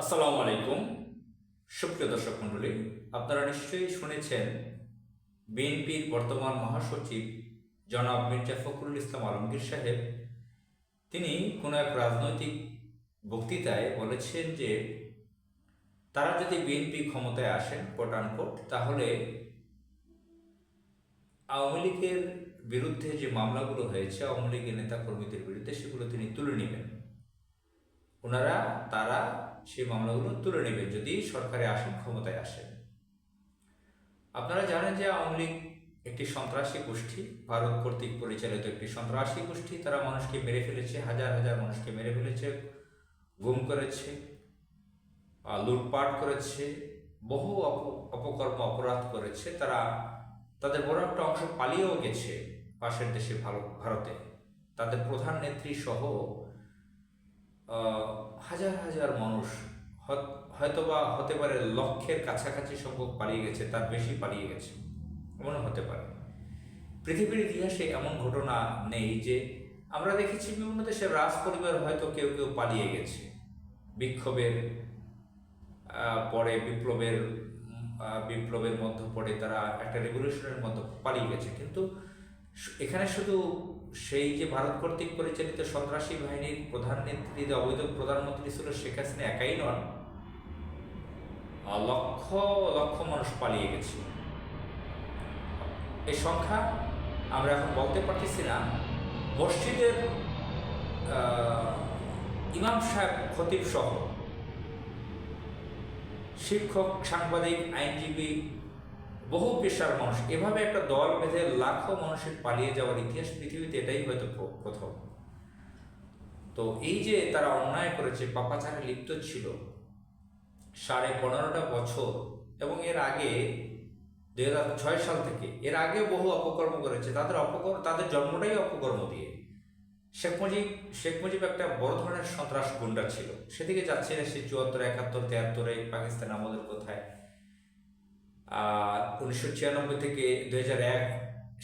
আসসালামু আলাইকুম। সুপ্রিয় দর্শক মণ্ডলী, আপনারা নিশ্চয়ই শুনেছেন বিএনপির বর্তমান মহাসচিব জনাব মির্জা ফখরুল ইসলাম আলমগীর সাহেব। তিনি কোনো এক রাজনৈতিক বক্তৃতায় বলেছেন যে, তারা যদি বিএনপি ক্ষমতায় আসেন কোট আনকোট তাহলে আওয়ামী লীগের বিরুদ্ধে যে মামলাগুলো হয়েছে, আওয়ামী লীগের নেতাকর্মীদের বিরুদ্ধে সেগুলো তিনি তুলে নেবেন। ওনারা, তারা সেই মামলাগুলো তুলে নেবেন যদি সরকারে আসেন ক্ষমতায় আসেন আপনারা জানেন যে আওয়ামী লীগ একটি সন্ত্রাসী গোষ্ঠী, ভারত কর্তৃক পরিচালিত একটি সন্ত্রাসী গোষ্ঠী। তারা মানুষকে মেরে ফেলেছে, হাজার হাজার মানুষকে মেরে ফেলেছে, গুম করেছে লুটপাট করেছে, বহু অপ- অপকর্ম, অপরাধ করেছে। তারা, তাদের বড় একটা অংশ পালিয়েও গেছে পাশের দেশে ভারত ভারতে। তাদের প্রধান নেত্রী সহ হাজার হাজার মানুষ হত- হয়তোবা হতে পারে লক্ষের কাছাকাছি সংখ্যক পালিয়ে গেছে, তার বেশি পালিয়ে গেছে, এমনও হতে পারে। পৃথিবীর ইতিহাসে এমন ঘটনা নেই যে আমরা দেখেছি বিভিন্ন দেশের রাজ পরিবার হয়তো কেউ কেউ পালিয়ে গেছে। বিক্ষোভের পরে বিপ্লবের বিপ্লবের মধ্যে পড়ে তারা একটা রেভলিউশনের মধ্যে পালিয়ে গেছে। কিন্তু এখানে শুধু সেই যে ভারত কর্তৃক পরিচালিত সন্ত্রাসী বাহিনীর প্রধান নেত্রী, যে অবৈধ প্রধানমন্ত্রী ছিল শেখ হাসিনা একাই নন লক্ষ লক্ষ মানুষ পালিয়ে গেছে। এই সংখ্যা আমরা এখন বলতে পারতেছি না। মসজিদের ইমাম সাহেব খতিব সহ শিক্ষক, সাংবাদিক, আইনজীবী বহু পেশার মানুষ। এভাবে একটা দল বেঁধে লাখো মানুষের পালিয়ে যাওয়ার ইতিহাস পৃথিবীতে এটাই হয়তো প্রথম। তো এই যে তারা অন্যায় করেছে, পাপাচারে লিপ্ত ছিল, সাড়ে পনেরোটা বছর, এবং এর আগে দুই ছয় সাল থেকে, এর আগে বহু অপকর্ম করেছে, তাদের অপকর্ম তাদের জন্মটাই অপকর্ম দিয়ে। শেখ মুজিব শেখ মুজিব একটা বড় ধরনের সন্ত্রাস গুন্ডা ছিল। সেদিকে যাচ্ছে না সে চুয়াত্তর, একাত্তর তেহাত্তরে পাকিস্তান আমাদের কোথায়। উনিশশো ছিয়ানব্বই থেকে হাজার এক,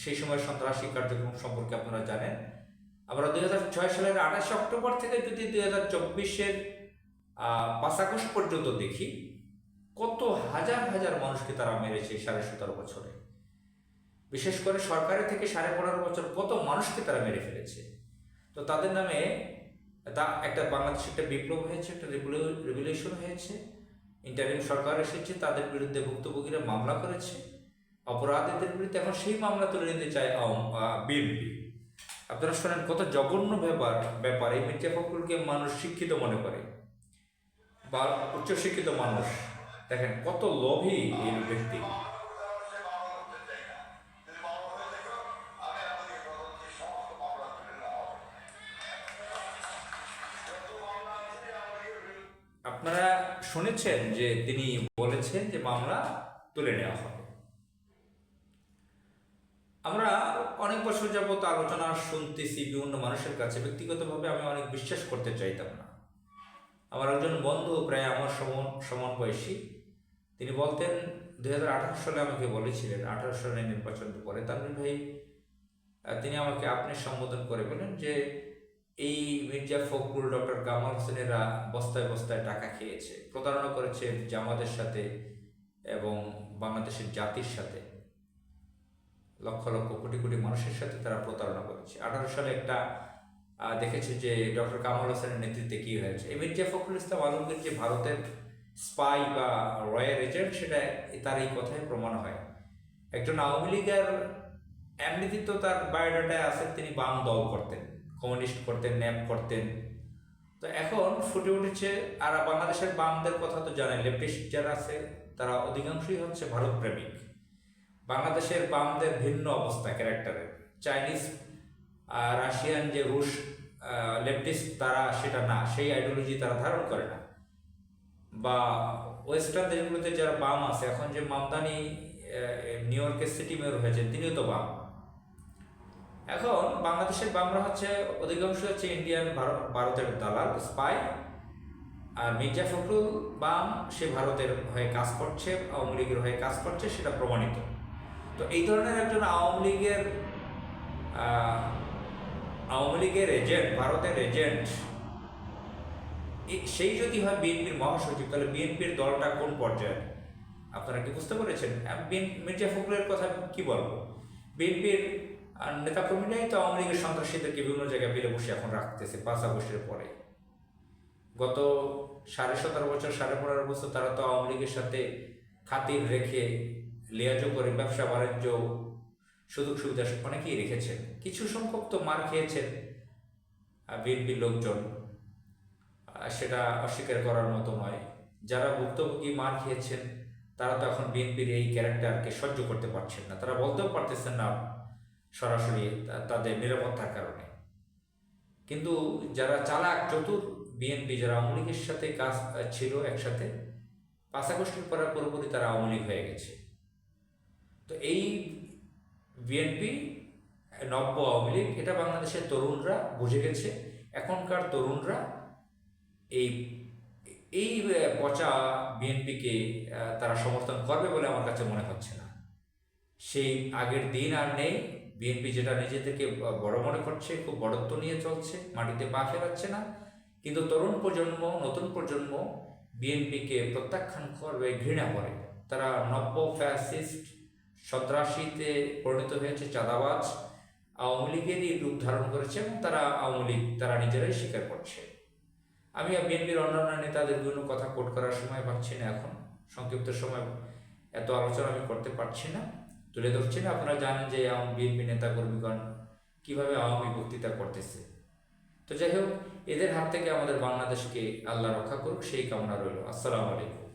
সেই সময় সন্ত্রাসী কার্যক্রম সম্পর্কে আপনারা জানেন। আমরা দুই হাজার ছয় সালের আঠাশে অক্টোবর থেকে যদি দুই হাজার চব্বিশের পাঁচ পর্যন্ত দেখি, কত হাজার হাজার মানুষকে তারা মেরেছে সাড়ে সতেরো বছরে। বিশেষ করে সরকারের থেকে সাড়ে পনেরো বছর কত মানুষকে তারা মেরে ফেলেছে। তো তাদের নামে তা একটা বাংলাদেশে একটা বিপ্লব হয়েছে, একটা রেগুলেশন হয়েছে। ইন্টারিম সরকার এসেছে, তাদের বিরুদ্ধে ভুক্তভোগীরা মামলা করেছে। অপরাধীদের বিরুদ্ধে এখন সেই মামলা তুলে নিতে চায় বিএনপি। আপনারা শোনেন কত জঘন্য ব্যাপার ব্যাপার। এই মির্জা ফখরুলকে মানুষ শিক্ষিত মনে করে। বা উচ্চশিক্ষিত মানুষ। দেখেন কত লোভী এই ব্যক্তি। আপনারা শুনেছেন যে তিনি বলেছেন যে মামলা তুলে নেওয়া হবে। আমরা অনেক বছর যাবত আলোচনা শুনতেছি বিভিন্ন মানুষের কাছে। ব্যক্তিগতভাবে আমি অনেক বিশ্বাস করতে চাইতাম না। আমার একজন বন্ধু প্রায় আমার সমান সমান বয়সী। তিনি বলতেন, দুই হাজার আঠারো সালে আমাকে বলেছিলেন, আঠারো সালে নির্বাচন পরে। তানভীর ভাই, তিনি আমাকে আপনি সম্বোধন করে বলেন যে এই মির্জা ফখরুল ডক্টর কামাল হোসেনেরা বস্তায় বস্তায় টাকা খেয়েছে। প্রতারণা করেছে জামাতের সাথে এবং বাংলাদেশের জাতির সাথে। লক্ষ লক্ষ কোটি কোটি মানুষের সাথে তারা প্রতারণা করেছে। আঠারো সালে একটা দেখেছে যে ডক্টর কামাল হোসেনের নেতৃত্বে কি হয়েছে? এই মির্জা ফখরুল ইসলাম আলমগীর যে ভারতের স্পাই বা রয়্যাল এজেন্ট সেটা তার এই কথায় প্রমাণ হয়। একজন আওয়ামী লীগের এমনিতে তো তার বায়োডাটায় আছে, তিনি বাম দল করতেন। কমিউনিস্ট করতেন ন্যাপ করতেন। তো এখন ফুটে উঠেছে, আর বাংলাদেশের বামদের কথা তো জানেন, লেফটিস্ট যারা আছে, তারা অধিকাংশই হচ্ছে ভারত প্রেমিক বাংলাদেশের বামদের ভিন্ন অবস্থা ক্যারেক্টারের চাইনিজ রাশিয়ান যে রুশ লেফটিস্ট তারা সেটা না, সেই আইডিওলজি তারা ধারণ করে না। বা ওয়েস্টার্ন দেশগুলোতে যারা বাম আছে, এখন যে মামদানি নিউ ইয়র্কের সিটি মেয়র হয়েছে তিনিও তো বাম। এখন বাংলাদেশের বামরা হচ্ছে অধিকাংশ হচ্ছে ইন্ডিয়ান ভারত ভারতের দালাল স্পাই আর মির্জা ফখরুল বাম, সে ভারতের হয়ে কাজ করছে, আওয়ামী লীগের হয়ে কাজ করছে, সেটা প্রমাণিত। তো এই ধরনের একজন আওয়ামী লীগের আওয়ামী লীগের এজেন্ট, ভারতের এজেন্ট সেই যদি হয় বিএনপির মহাসচিব, তাহলে বিএনপির দলটা কোন পর্যায়ে আপনারা কি বুঝতে পেরেছেন? মির্জা ফখরুলের কথা কি বলব? বিএনপির নেতাকর্মীরাই তো আওয়ামী লীগের সন্ত্রাসীদেরকে বিভিন্ন জায়গায় পেলে বসে এখন রাখতেছে পাঁচ আগস্টের পরে। গত সাড়ে সতেরো বছর, সাড়ে পনেরো বছর তারা তো আওয়ামী লীগের সাথে খাতির রেখে লিয়াজো করে ব্যবসা, বাণিজ্য সুযোগ সুবিধা অনেকেই রেখেছেন। কিছু সংখ্যক তো মার খেয়েছেন বিএনপির লোকজন। সেটা অস্বীকার করার মতো নয়। যারা ভুক্তভোগী মার খেয়েছেন, তারা তো এখন বিএনপির এই ক্যারেক্টারকে সহ্য করতে পারছেন না। তারা বলতেও পারতেছেন না সরাসরি তাদের নিরাপত্তার কারণে। কিন্তু যারা চালাক, চতুর বিএনপি যারা আওয়ামী লীগের সাথে কাজ ছিল একসাথে আগস্টের পরে পুরোপুরি তারা আওয়ামী হয়ে গেছে। তো এই বিএনপি নব্য আওয়ামী লীগ, এটা বাংলাদেশের তরুণরা বুঝে গেছে। এখনকার তরুণরা এই এই পচা বিএনপিকে তারা সমর্থন করবে বলে আমার কাছে মনে হচ্ছে না। সেই আগের দিন আর নেই বিএনপি যেটা নিজেদেরকে বড় মনে করছে, খুব বড়ত্ব নিয়ে চলছে, মাটিতে পা ফেরাচ্ছে না। কিন্তু তরুণ প্রজন্ম, নতুন প্রজন্ম বিএনপিকে প্রত্যাখ্যান করবে, ঘৃণা করে। তারা নব্য ফ্যাসিস্ট সন্ত্রাসীতে পরিণত হয়েছে, চাঁদাবাজ, আওয়ামী লীগেরই রূপ ধারণ করেছে এবং তারা আওয়ামী লীগ, তারা নিজেরাই স্বীকার করছে। আমি বিএনপির অন্যান্য নেতাদের বিভিন্ন কথা কোট করার সময় পাচ্ছি না এখন। সংক্ষিপ্ত সময় এত আলোচনা আমি করতে পারছি না। তুলে ধরছেন? আপনারা জানেন যে বিএনপি নেতা কর্মীগণ কীভাবে আওয়ামী বক্তৃতা করতেছে। তো যাই হোক, এদের হাত থেকে আমাদের বাংলাদেশকে আল্লাহ রক্ষা করুক, সেই কামনা রইল। আসসালামু আলাইকুম।